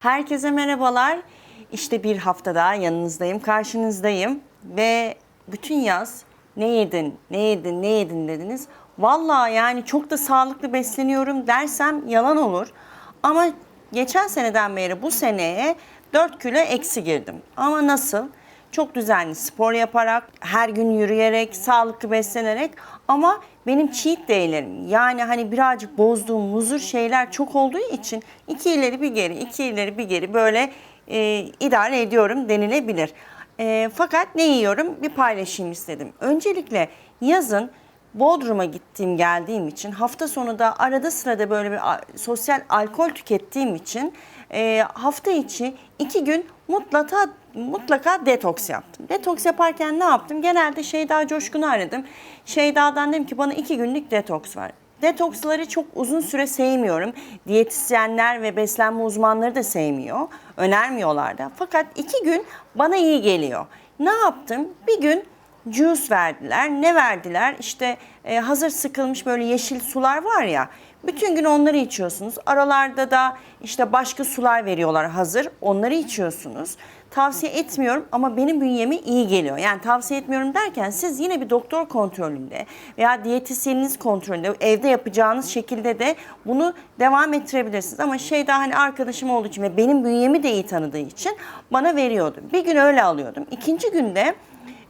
Herkese merhabalar. İşte bir hafta daha yanınızdayım, karşınızdayım ve bütün yaz ne yedin, ne yedin, ne yedin dediniz. Vallahi yani çok da sağlıklı besleniyorum dersem yalan olur. Ama geçen seneden beri bu seneye 4 kilo eksi girdim. Ama nasıl? Çok düzenli spor yaparak, her gün yürüyerek, sağlıklı beslenerek ama benim cheat day'lerim yani hani birazcık bozduğum muzur şeyler çok olduğu için iki ileri bir geri, iki ileri bir geri böyle e, idare ediyorum denilebilir. E, fakat ne yiyorum bir paylaşayım istedim. Öncelikle yazın Bodrum'a gittiğim geldiğim için hafta sonu da arada sırada böyle bir sosyal alkol tükettiğim için e, hafta içi iki gün mutlaka mutlaka detoks yaptım. Detoks yaparken ne yaptım? Genelde Şeyda Coşkun'u aradım. Şeyda'dan dedim ki bana iki günlük detoks var. Detoksları çok uzun süre sevmiyorum. Diyetisyenler ve beslenme uzmanları da sevmiyor. Önermiyorlar da. Fakat iki gün bana iyi geliyor. Ne yaptım? Bir gün juice verdiler. Ne verdiler? İşte e, hazır sıkılmış böyle yeşil sular var ya. Bütün gün onları içiyorsunuz. Aralarda da işte başka sular veriyorlar hazır. Onları içiyorsunuz. Tavsiye etmiyorum ama benim bünyeme iyi geliyor. Yani tavsiye etmiyorum derken siz yine bir doktor kontrolünde veya diyetisyeniniz kontrolünde evde yapacağınız şekilde de bunu devam ettirebilirsiniz. Ama şey daha hani arkadaşım olduğu için ve benim bünyemi de iyi tanıdığı için bana veriyordu. Bir gün öyle alıyordum. İkinci günde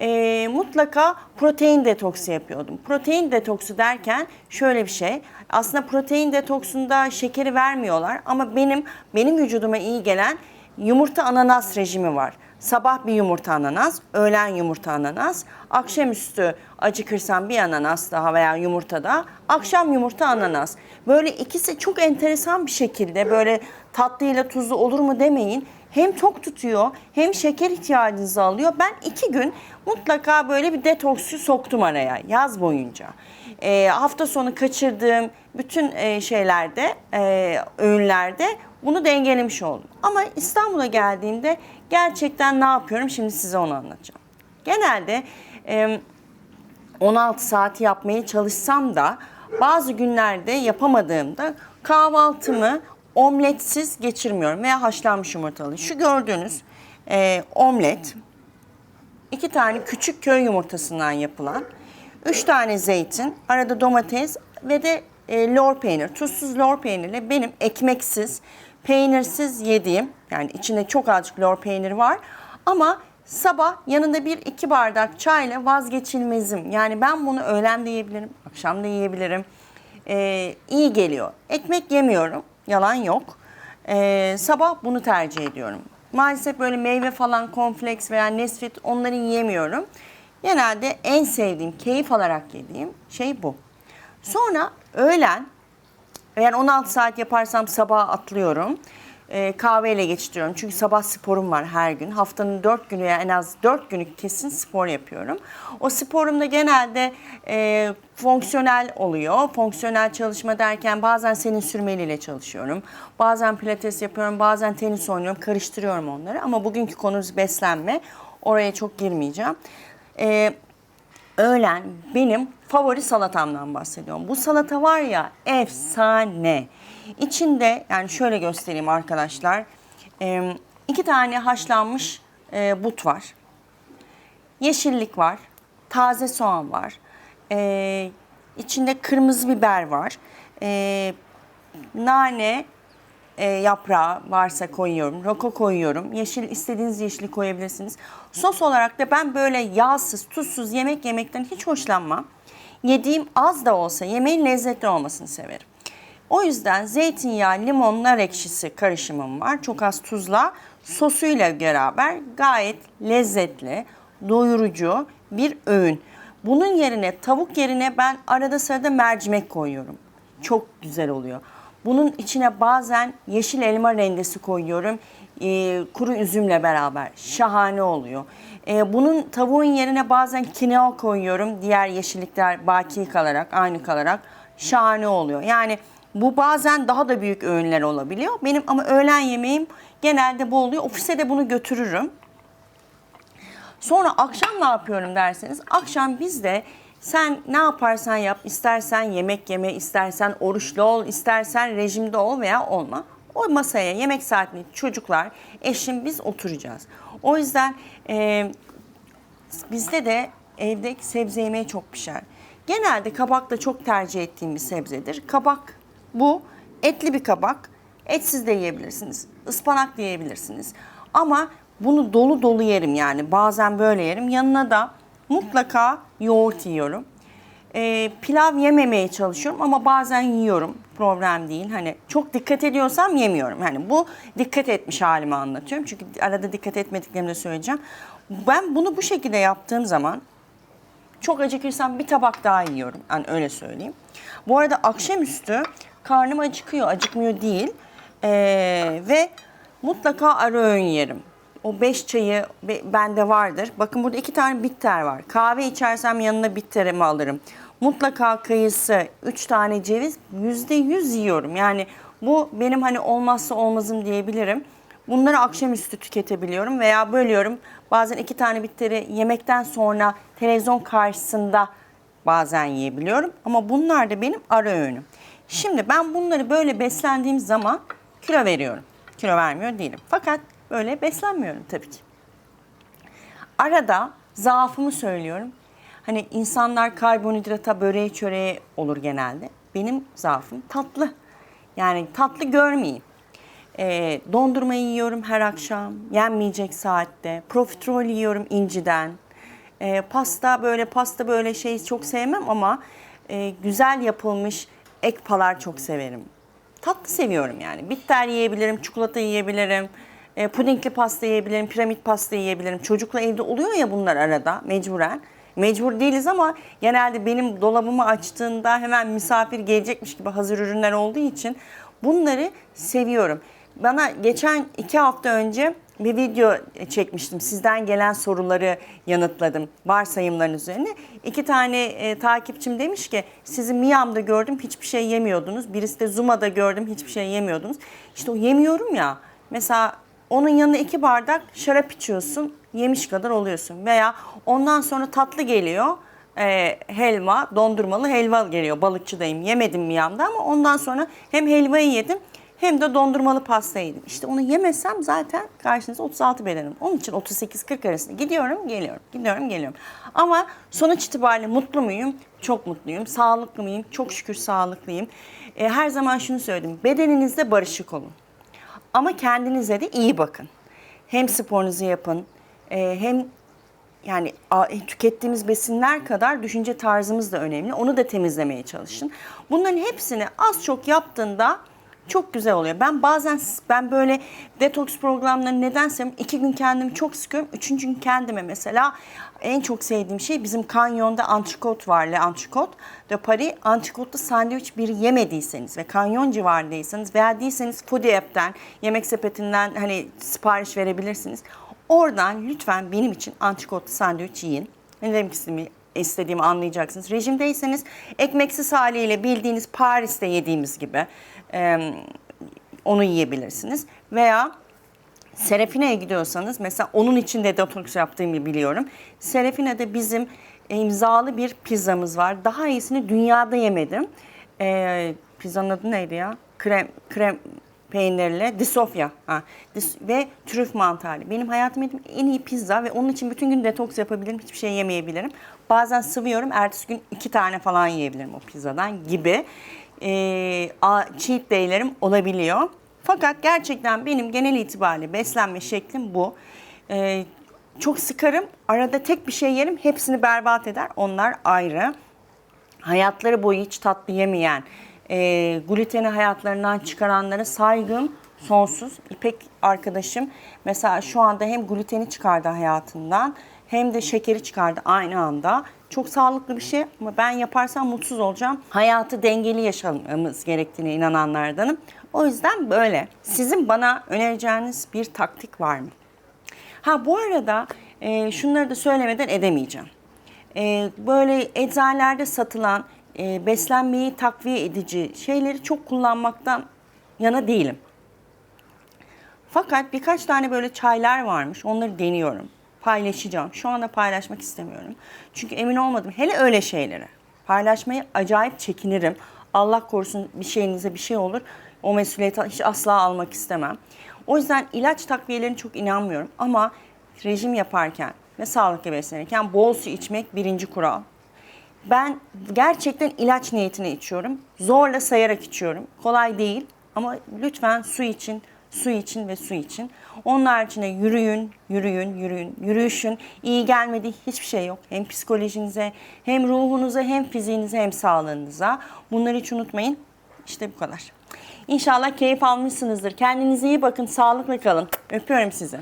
e, mutlaka protein detoksu yapıyordum. Protein detoksu derken şöyle bir şey. Aslında protein detoksunda şekeri vermiyorlar ama benim benim vücuduma iyi gelen yumurta ananas rejimi var. Sabah bir yumurta ananas, öğlen yumurta ananas, akşamüstü acıkırsam bir ananas daha veya yumurta da, akşam yumurta ananas. Böyle ikisi çok enteresan bir şekilde böyle tatlıyla tuzlu olur mu demeyin hem tok tutuyor hem şeker ihtiyacınızı alıyor. Ben iki gün mutlaka böyle bir detoksu soktum araya yaz boyunca. Ee, hafta sonu kaçırdığım bütün e, şeylerde, e, öğünlerde bunu dengelemiş oldum. Ama İstanbul'a geldiğimde gerçekten ne yapıyorum şimdi size onu anlatacağım. Genelde e, 16 saat yapmaya çalışsam da bazı günlerde yapamadığımda kahvaltımı omletsiz geçirmiyorum veya haşlanmış yumurtalı. Şu gördüğünüz e, omlet, iki tane küçük köy yumurtasından yapılan, üç tane zeytin, arada domates ve de e, lor peynir, tuzsuz lor peynirle benim ekmeksiz, peynirsiz yediğim, yani içinde çok azıcık lor peynir var ama sabah yanında bir iki bardak çayla vazgeçilmezim. Yani ben bunu öğlen de yiyebilirim, akşam da yiyebilirim. Ee, iyi geliyor. Ekmek yemiyorum, yalan yok. Ee, sabah bunu tercih ediyorum. Maalesef böyle meyve falan, kompleks veya nesfit onları yiyemiyorum. Genelde en sevdiğim, keyif alarak yediğim şey bu. Sonra öğlen eğer 16 saat yaparsam sabah atlıyorum. Ee, kahveyle geçiriyorum. Çünkü sabah sporum var her gün. Haftanın 4 günü en az 4 günü kesin spor yapıyorum. O sporumda genelde e, fonksiyonel oluyor. Fonksiyonel çalışma derken bazen senin sürmeliyle çalışıyorum. Bazen pilates yapıyorum, bazen tenis oynuyorum. Karıştırıyorum onları. Ama bugünkü konumuz beslenme. Oraya çok girmeyeceğim. Ee, öğlen benim favori salatamdan bahsediyorum. Bu salata var ya efsane. İçinde yani şöyle göstereyim arkadaşlar. İki tane haşlanmış e, but var. Yeşillik var. Taze soğan var. Ee, içinde kırmızı biber var. Ee, nane, e, yaprağı varsa koyuyorum. Roko koyuyorum. Yeşil istediğiniz yeşili koyabilirsiniz. Sos olarak da ben böyle yağsız, tuzsuz yemek yemekten hiç hoşlanmam. Yediğim az da olsa yemeğin lezzetli olmasını severim. O yüzden zeytinyağı, limon, nar ekşisi karışımım var. Çok az tuzla sosuyla beraber gayet lezzetli, doyurucu bir öğün. Bunun yerine tavuk yerine ben arada sırada mercimek koyuyorum. Çok güzel oluyor. Bunun içine bazen yeşil elma rendesi koyuyorum. Ee, kuru üzümle beraber. Şahane oluyor. Ee, bunun tavuğun yerine bazen kinoa koyuyorum. Diğer yeşillikler baki kalarak, aynı kalarak şahane oluyor. Yani bu bazen daha da büyük öğünler olabiliyor. Benim ama öğlen yemeğim genelde bu oluyor. Ofise de bunu götürürüm. Sonra akşam ne yapıyorum derseniz akşam bizde sen ne yaparsan yap istersen yemek yeme istersen oruçlu ol istersen rejimde ol veya olma O masaya yemek saatinde çocuklar, eşim biz oturacağız. O yüzden e, bizde de evde sebze yemeği çok pişer. Genelde kabak da çok tercih ettiğim bir sebzedir. Kabak bu etli bir kabak. Etsiz de yiyebilirsiniz. Ispanak da yiyebilirsiniz. Ama bunu dolu dolu yerim yani. Bazen böyle yerim. Yanına da mutlaka yoğurt yiyorum. Ee, pilav yememeye çalışıyorum ama bazen yiyorum. Problem değil. Hani çok dikkat ediyorsam yemiyorum. Hani bu dikkat etmiş halimi anlatıyorum. Çünkü arada dikkat etmediklerimi de söyleyeceğim. Ben bunu bu şekilde yaptığım zaman çok acıkırsam bir tabak daha yiyorum. Yani öyle söyleyeyim. Bu arada akşamüstü karnım acıkıyor, acıkmıyor değil. Ee, ve mutlaka ara öğün yerim. O beş çayı be- bende vardır. Bakın burada iki tane bitter var. Kahve içersem yanına bitterimi alırım. Mutlaka kayısı, üç tane ceviz, yüzde yüz yiyorum. Yani bu benim hani olmazsa olmazım diyebilirim. Bunları akşamüstü tüketebiliyorum veya bölüyorum. Bazen iki tane bitteri yemekten sonra televizyon karşısında bazen yiyebiliyorum. Ama bunlar da benim ara öğünüm. Şimdi ben bunları böyle beslendiğim zaman kilo veriyorum. Kilo vermiyor değilim. Fakat böyle beslenmiyorum tabii ki. Arada zaafımı söylüyorum. Hani insanlar karbonhidrata, böreğe, çöreğe olur genelde. Benim zaafım tatlı. Yani tatlı görmeyeyim. Ee, dondurma yiyorum her akşam. Yenmeyecek saatte. Profiterol yiyorum inciden. Ee, pasta böyle pasta böyle şey çok sevmem ama e, güzel yapılmış ekpalar çok severim. Tatlı seviyorum yani. Bitter yiyebilirim, çikolata yiyebilirim. E, pudingli pasta yiyebilirim, piramit pasta yiyebilirim. Çocukla evde oluyor ya bunlar arada mecburen. Mecbur değiliz ama genelde benim dolabımı açtığında hemen misafir gelecekmiş gibi hazır ürünler olduğu için bunları seviyorum. Bana geçen iki hafta önce bir video çekmiştim. Sizden gelen soruları yanıtladım varsayımların üzerine. İki tane e, takipçim demiş ki sizi Miami'de gördüm hiçbir şey yemiyordunuz. Birisi de Zuma'da gördüm hiçbir şey yemiyordunuz. İşte o yemiyorum ya. Mesela onun yanına iki bardak şarap içiyorsun, yemiş kadar oluyorsun. Veya ondan sonra tatlı geliyor, e, helva, dondurmalı helva geliyor. Balıkçıdayım, yemedim Miami'de ama ondan sonra hem helvayı yedim hem de dondurmalı pasta yedim. İşte onu yemesem zaten karşınıza 36 bedenim. Onun için 38-40 arasında gidiyorum, geliyorum, gidiyorum, geliyorum. Ama sonuç itibariyle mutlu muyum? Çok mutluyum. Sağlıklı mıyım? Çok şükür sağlıklıyım. E, her zaman şunu söyledim. Bedeninizde barışık olun. Ama kendinize de iyi bakın. Hem sporunuzu yapın, e, hem yani a- tükettiğimiz besinler kadar düşünce tarzımız da önemli. Onu da temizlemeye çalışın. Bunların hepsini az çok yaptığında çok güzel oluyor. Ben bazen ben böyle detoks programlarını nedense iki gün kendimi çok sıkıyorum. Üçüncü gün kendime mesela en çok sevdiğim şey bizim kanyonda antrikot var. Le antrikot de Paris. Antrikotlu sandviç bir yemediyseniz ve kanyon civarındaysanız veya değilseniz Foodie App'ten, yemek sepetinden hani sipariş verebilirsiniz. Oradan lütfen benim için antrikotlu sandviç yiyin. Ne demek istediğimi, istediğimi anlayacaksınız. Rejimdeyseniz ekmeksiz haliyle bildiğiniz Paris'te yediğimiz gibi e, onu yiyebilirsiniz. Veya Serafine'ye gidiyorsanız mesela onun için de detoks yaptığımı biliyorum. Serafine'de bizim imzalı bir pizzamız var. Daha iyisini dünyada yemedim. Ee, pizzanın adı neydi ya? Krem, krem peynirli, disofya ha, dis, ve trüf mantarlı. Benim hayatım en iyi pizza ve onun için bütün gün detoks yapabilirim. Hiçbir şey yemeyebilirim. Bazen sıvıyorum. Ertesi gün iki tane falan yiyebilirim o pizzadan gibi. Ee, a- cheat day'lerim olabiliyor. Fakat gerçekten benim genel itibariyle beslenme şeklim bu. Ee, çok sıkarım. Arada tek bir şey yerim. Hepsini berbat eder. Onlar ayrı. Hayatları boyu hiç tatlı yemeyen, e, gluteni hayatlarından çıkaranlara saygım sonsuz. İpek arkadaşım mesela şu anda hem gluteni çıkardı hayatından hem de şekeri çıkardı aynı anda. Çok sağlıklı bir şey ama ben yaparsam mutsuz olacağım. Hayatı dengeli yaşamamız gerektiğine inananlardanım. O yüzden böyle. Sizin bana önereceğiniz bir taktik var mı? Ha bu arada e, şunları da söylemeden edemeyeceğim. E, böyle eczanelerde satılan e, beslenmeyi takviye edici şeyleri çok kullanmaktan yana değilim. Fakat birkaç tane böyle çaylar varmış. Onları deniyorum. Paylaşacağım. Şu anda paylaşmak istemiyorum. Çünkü emin olmadım. Hele öyle şeyleri. Paylaşmayı acayip çekinirim. Allah korusun bir şeyinize bir şey olur. O mesuliyeti hiç asla almak istemem. O yüzden ilaç takviyelerine çok inanmıyorum. Ama rejim yaparken ve sağlıklı beslenirken bol su içmek birinci kural. Ben gerçekten ilaç niyetine içiyorum. Zorla sayarak içiyorum. Kolay değil ama lütfen su için, su için ve su için. Onun haricinde yürüyün, yürüyün, yürüyün. Yürüyüşün iyi gelmediği hiçbir şey yok. Hem psikolojinize, hem ruhunuza, hem fiziğinize, hem sağlığınıza. Bunları hiç unutmayın. İşte bu kadar. İnşallah keyif almışsınızdır. Kendinize iyi bakın, sağlıklı kalın. Öpüyorum sizi.